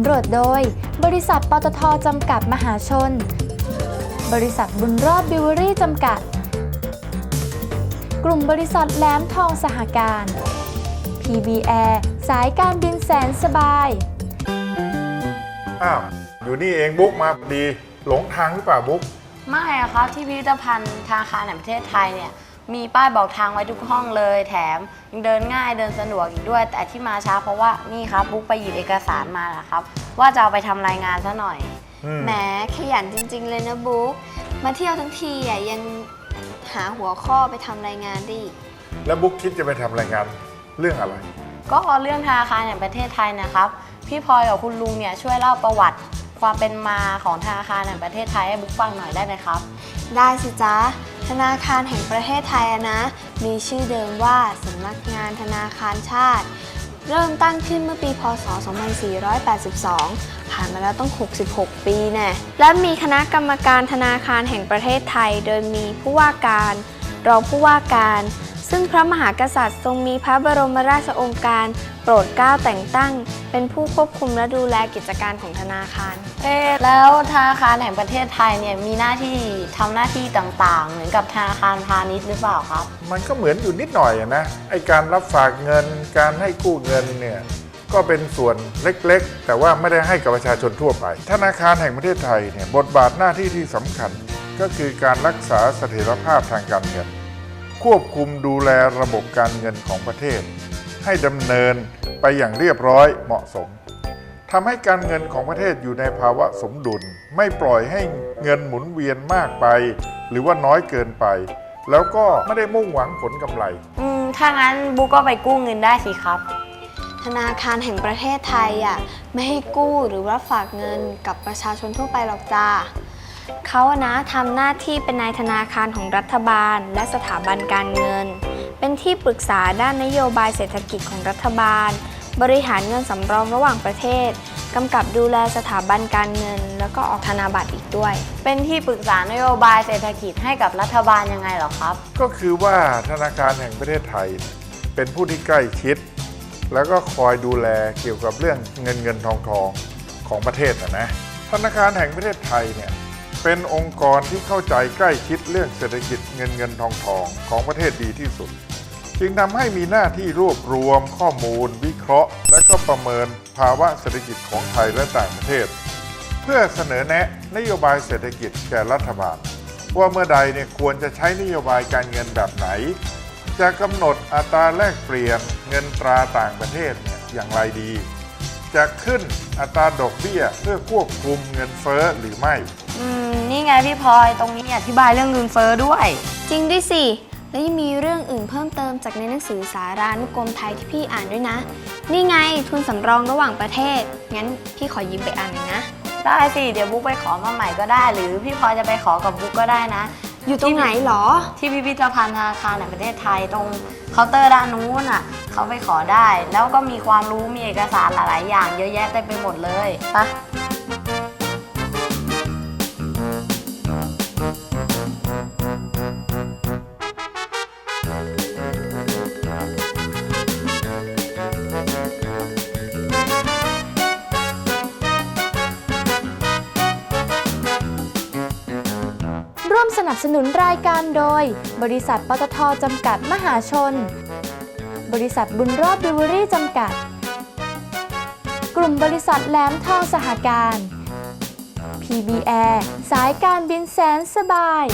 ำรวจโดย บริษัทปตทจำกัดมหาชน บริษัทบุญรอดบิวเวอรี่จำกัด กลุ่มบริษัทแหลมทองสหการ PBR สายการบินแสนสบาย อ้าว อยู่นี่เองบุ๊กมาพอดี หลงทางหรือเปล่าบุ๊ก ไม่อะครับที่พิพิธภัณฑ์ธนาคารแห่งประเทศไทยเนี่ย มีป้ายบอกทางไว้ทุกห้องเลย แถมยังเดินง่ายเดินสะดวกอีกด้วย แต่ที่มาช้าเพราะว่านี่ครับบุ๊กไปหยิบเอกสารมานะครับ ว่าจะเอาไปทำรายงานซะหน่อย อืมแหมขยันจริง ๆ เลยนะบุ๊กมาเที่ยวทั้งทีอะยังหาหัวข้อไปทำรายงานไดอีก แล้วบุ๊กคิดจะไปทำรายงานเรื่องอะไร ก็เรื่องธนาคารแห่งประเทศไทยนะครับ พี่พลอยกับคุณลุงเนี่ยช่วยเล่าประวัติ ความเป็นมาของธนาคารแห่งประเทศไทยให้บุ๊กฟังหน่อยได้ไหมครับ ได้สิจ๊ะ ธนาคารแห่งประเทศไทยอะนะ มีชื่อเดิมว่าสำนักงานธนาคารชาติ เริ่มตั้งขึ้นเมื่อปี พศ 2482 ผ่านมาแล้วต้อง 66 ปีแน่และมีคณะกรรมการธนาคารแห่งประเทศไทย โดยมีผู้ว่าการ รองผู้ว่าการ ซึ่งพระมหากษัตริย์ทรงมีพระบรมราชโองการ โปรดเกล้าแต่งตั้ง เป็นผู้ควบคุมและดูแลกิจการของธนาคาร เอ๊ะแล้วธนาคารแห่งประเทศไทยเนี่ยมีหน้าที่ทำหน้าที่ต่างๆ เหมือนกับธนาคารพาณิชย์หรือเปล่าครับ มันก็เหมือนอยู่นิดหน่อยอะนะไอการรับฝากเงินการให้กู้เงินเนี่ยก็เป็นส่วนเล็กๆ แต่ว่าไม่ได้ให้กับประชาชนทั่วไป ธนาคารแห่งประเทศไทยเนี่ยบทบาทหน้าที่ที่สำคัญ ก็คือการรักษาเสถียรภาพทางการเงิน ควบคุมดูแลระบบการเงินของประเทศ ให้ดำเนินไปอย่างเรียบร้อยเหมาะสมทำให้การเงินของประเทศอยู่ในภาวะสมดุล ไม่ปล่อยให้เงินหมุนเวียนมากไป หรือว่าน้อยเกินไป แล้วก็ไม่ได้มุ่งหวังผลกำไร อืม ถ้างั้นบุ๊กก็ไปกู้เงินได้สิครับ ธนาคารแห่งประเทศไทยอะไม่ให้กู้หรือว่าฝากเงินกับประชาชนทั่วไปหรอกจ้า เขาอะนะทำหน้าที่เป็นนายธนาคารของรัฐบาล และสถาบันการเงิน เป็นที่ปรึกษาด้านนโยบายเศรษฐกิจของรัฐบาล บริหารเงินสำรองระหว่างประเทศกำกับดูแลสถาบันการเงิน แล้วก็ออกธนาบัตรอีกด้วย เป็นที่ปรึกษานโยบายเศรษฐกิจให้กับรัฐบาลยังไงเหรอครับ ก็คือว่าธนาคารแห่งประเทศไทย เป็นผู้ที่ใกล้ชิด แล้วก็คอยดูแลเกี่ยวกับเรื่องเงินเงินทองทองของประเทศนะนะธนาคารแห่งประเทศไทยเนี่ย เป็นองค์กรที่เข้าใจใกล้ชิดเรื่องเศรษฐกิจเงินเงินทองทองของประเทศดีที่สุด จึงทำให้มีหน้าที่รวบรวมข้อมูล วิเคราะห์ และก็ประเมินภาวะเศรษฐกิจของไทยและต่างประเทศ เพื่อเสนอแนะนโยบายเศรษฐกิจแก่รัฐบาล ว่าเมื่อใดเนี่ยควรจะใช้นโยบายการเงินแบบไหน จะกำหนดอัตราแลกเปลี่ยนเงินตราต่างประเทศเนี่ยอย่างไรดี จะขึ้นอัตราดอกเบี้ยเพื่อควบคุมเงินเฟ้อหรือไม่ อืม นี่ไงพี่พลอยตรงนี้อธิบายเรื่องเงินเฟ้อด้วย จริงด้วยสิ แล้วยังมีเรื่องอื่นเพิ่มเติมจากในหนังสือสารานุกรมไทยที่พี่อ่านด้วยนะ นี่ไงทุนสำรองระหว่างประเทศ งั้นพี่ขอยืมไปอ่านหน่อยนะ ได้สิ เดี๋ยวบุ๊กไปขอมาใหม่ก็ได้ หรือพี่พลอยจะไปขอกับบุ๊กก็ได้นะ อยู่ตรงไหนหรอ ที่พิพิธภัณฑ์ธนาคารแห่งประเทศไทยตรงเคาน์เตอร์ด้านนู้นอะเขาไปขอได้ แล้วก็มีความรู้มีเอกสารหลาย ๆ อย่าง เยอะแยะเต็มไปหมดเลยไป วมสนับสนุนรายการโดย บริษัทปตทจำกัดมหาชน บริษัทบุญรอบบิวเวอรี่จำกัด กลุ่มบริษัทแหลมทองสหการ PBR สายการบินแสนสบาย